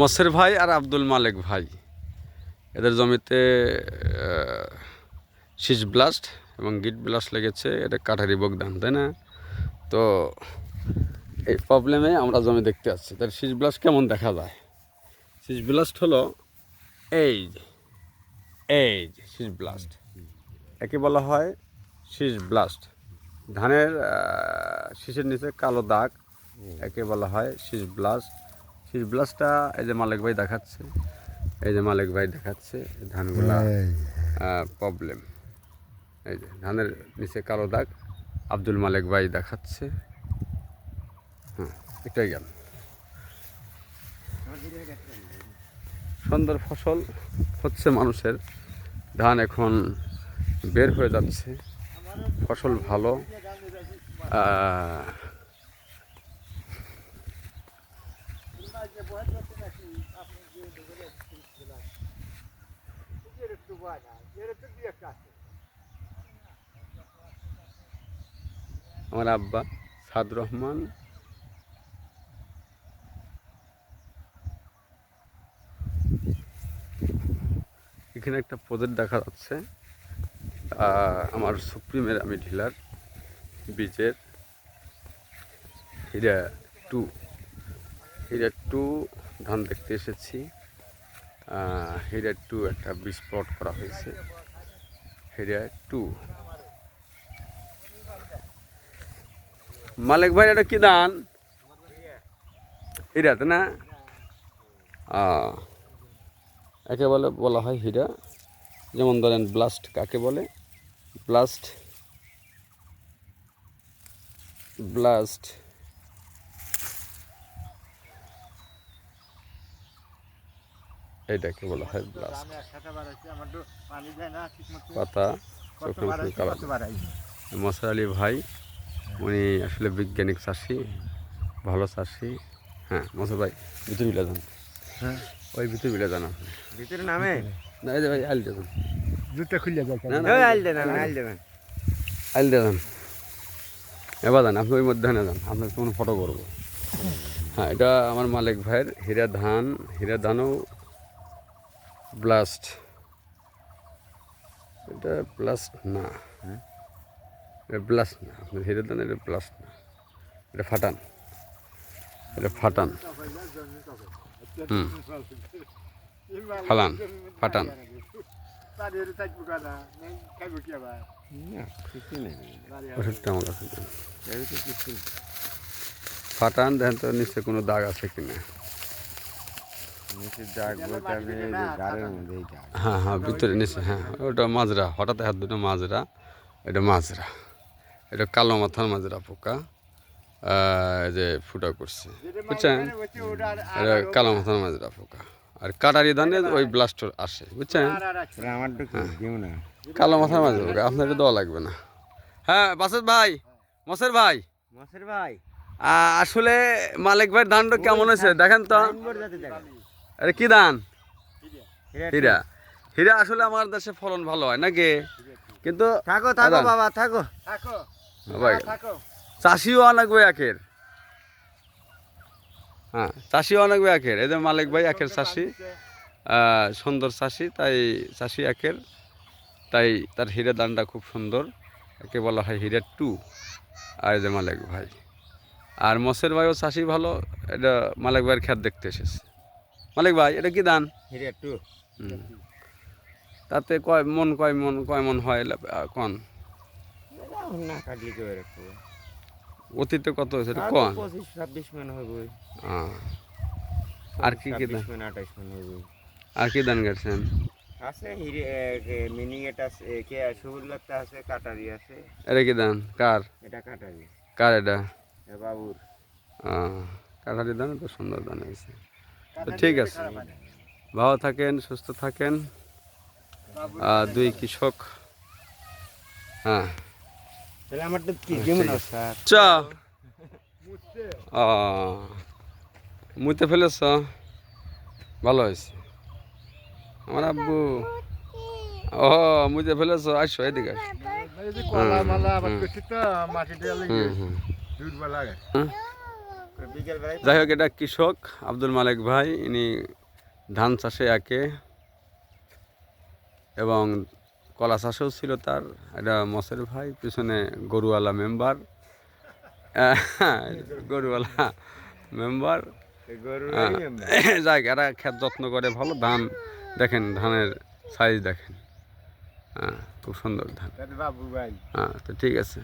মসের ভাই আর আব্দুল মালেক ভাই। এদের জমিতে শীষ ব্লাস্ট এবং গিট ব্লাস্ট লেগেছে, এটা কাঠারি বগদান তাই না? তো এই প্রবলেমে আমরা জমি দেখতে আসছি। তার শীষ ব্লাস্ট কেমন দেখা যায়? শীষ ব্লাস্ট হলো এই এই যে ব্লাস্ট। একে বলা হয় শীষ ব্লাস্ট। ধানের শীষের নিচে কালো দাগ, একে বলা হয় শীষ ব্লাস্ট। শীষ ব্লাস্টটা এই যে মালিক ভাই দেখাচ্ছে এই যে মালিক ভাই দেখাচ্ছে ধানগুলা প্রবলেম এই যে ধানের নিচে কালো দাগ আব্দুল মালিক ভাই দেখাচ্ছে। হ্যাঁ এটাই গেল। সুন্দর ফসল হচ্ছে মানুষের। ধান এখন বের হয়ে যাচ্ছে। ফসল ভালো। আমার আব্বা সাদ রহমান। এখানে একটা প্রজেক্ট দেখা যাচ্ছে। আমার সুপ্রিমের আমি ঢিলার বীজের হীরা টু হীরা টু ধান দেখতে এসেছি। আহ, হীরা টু একটা বীজ করা হয়েছে। হীরা টু মালিক ভাই এটা কি ধান? হীরা না? একে বলে বলা হয় হীরা যেমন ধরেন ব্লাস্ট কাকে বলে? ব্লাস্ট ব্লাস্ট এইটাকে বলা হয় ব্লাস্ট। পাতা চোখে মুখে কালার। মশার আলী ভাই উনি আসলে বৈজ্ঞানিক চাষি ভালো চাষি। হ্যাঁ মশার ভাই ভিতরে বিলে যান। ওই ভিতরে বিলে যান আপনি। ভিতরে নামে? না এই ভাই আইল যান। জুতা খুলে যায় না না ওই আইল দেন আইল দেন আইল দিয়ে এবার যান আপনি ওই মধ্যে না যান আপনার কোনো ফটো করব। হ্যাঁ এটা আমার মালিক ভাইয়ের হীরা ধান হীরা ধানও ব্লাস্ট। এটা ব্লাস্ট না। এটা ব্লাস্ট না। আপনার হীরা ধান এটা ব্লাস্ট না। এটা ফাটান। এটা ফাটান। হুম। ফালান। ফাটান। দেন। ফাটান দেখেন তো নিচে কোনো দাগ আছে কিনা দাগ বলতে আমি এই যে গাড়ির মধ্যে এই দাগ হ্যাঁ হ্যাঁ ভিতরে নিচে হ্যাঁ ওটা মাজরা হঠাৎ হাত দুটো মাজরা এটা মাজরা। এটা কালো মাথার মাজরা পোকা যে ফুটা করছে। বুঝছেন? এটা কালো মাথার মাজরা পোকা। আর কাটারি ধানে ওই ব্লাস্টার আসে বুঝছেন? না। কালো মাথার মাজরা পোকা আপনার দেওয়া লাগবে না। হ্যাঁ বাসের ভাই মসের ভাই। মসের ভাই। আসলে মালিক ভাইয়ের ধানটা কেমন হয়েছে? দেখেন তো। আরে কি ধান হীরা। হীরা। হীরা। আসলে আমার দেশে ফলন ভালো হয় নাকি? কিন্তু থাকো থাকো। বাবা থাকো। ভাই, চাষিও অনেকবে একের। হ্যাঁ চাষিও অনেকবে একের। এই যে মালিক ভাই একের চাষি সুন্দর চাষি তাই চাষি একের। তাই তার হীরা দানটা খুব সুন্দর। একে বলা হয় হীরা টু। আর এই যে মালিক ভাই। আর মসের ভাইও চাষি ভালো। এটা মালিক ভাইয়ের খ্যাত দেখতে এসেছে। মালিক ভাই এটা কি দান তাতে কয় মন কয় মন কয় মন হয় কন? অতীতে কত হয়েছে কন? পঁচিশ ছাব্বিশ মান হবে আহ। আর কি কি দান মান আঠাশ মান হবে আর কি দান গেছেন? আছে হিরে মিনিং এটা কে আছে কাটারি আছে। এটা কি কার? এটা কাটারি। কার এটা? বাবুর। তো সুন্দর দান হয়েছে। তো ঠিক আছে। ভালো থাকেন সুস্থ থাকেন। আহ, দুই কৃষক। হ্যাঁ। তাহলে আমার তো কি চ। মুতে ফেলেছ? ভালো হয়েছে। আমার আব্বু। ও মুতে ফেলেছ? আসো এদিকে আসো। যাই হোক এটা কৃষক আব্দুল মালিক ভাই ইনি ধান চাষে একে এবং কলা চাষেও ছিল তার এটা মসের ভাই পিছনে গরুওয়ালা মেম্বার। গরুওয়ালা মেম্বার। যাক এরা খেত যত্ন করে ভালো ধান দেখেন ধানের সাইজ দেখেন। হ্যাঁ খুব সুন্দর ধান। হ্যাঁ তো ঠিক আছে।